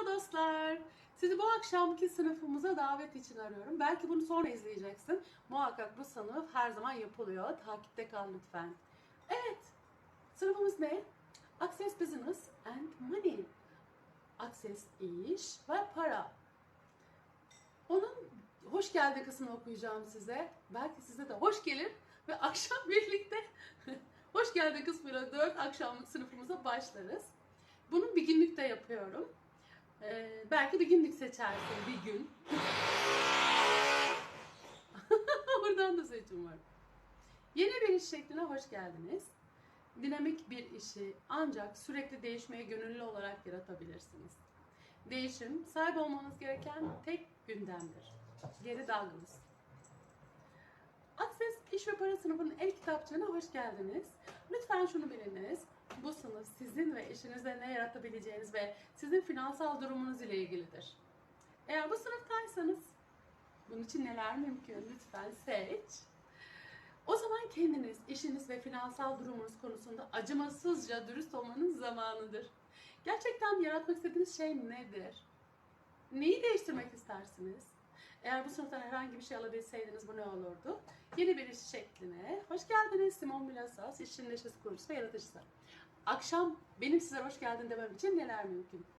Merhaba dostlar. Sizi bu akşamki sınıfımıza davet için arıyorum. Belki bunu sonra izleyeceksin. Muhakkak bu sınıf her zaman yapılıyor. Takipte kal lütfen. Evet. Sınıfımız ne? Access Business and Money. Access iş ve para. Onun hoş geldin kısmını okuyacağım size. Belki size de hoş gelir ve akşam birlikte hoş geldin kısmıyla 4 akşamlık sınıfımıza başlarız. Bunun bir günlükte yapıyorum. Belki bir günlük seçersin bir gün. Buradan da seçim var. Yeni bir iş şekline hoş geldiniz. Dinamik bir işi ancak sürekli değişmeye gönüllü olarak yaratabilirsiniz. Değişim sahip olmanız gereken tek gündemdir. Geri Douglas. İş ve Para sınıfının el kitapçığına hoş geldiniz. Lütfen şunu biliniz. Bu sınıf sizin ve eşinize ne yaratabileceğiniz ve sizin finansal durumunuz ile ilgilidir. Eğer bu sınıftaysanız bunun için neler mümkün lütfen seç. O zaman kendiniz, işiniz ve finansal durumunuz konusunda acımasızca dürüst olmanın zamanıdır. Gerçekten yaratmak istediğiniz şey nedir? Neyi değiştirmek istersiniz? Eğer bu sınıftan herhangi bir şey alabilseydiniz bu ne olurdu? Yeni bir iş şekline. Hoş geldiniz Simon Milasas, işin neşesi kurucusu ve yaratıcısı. Akşam benim size hoş geldin demem için neler mümkün?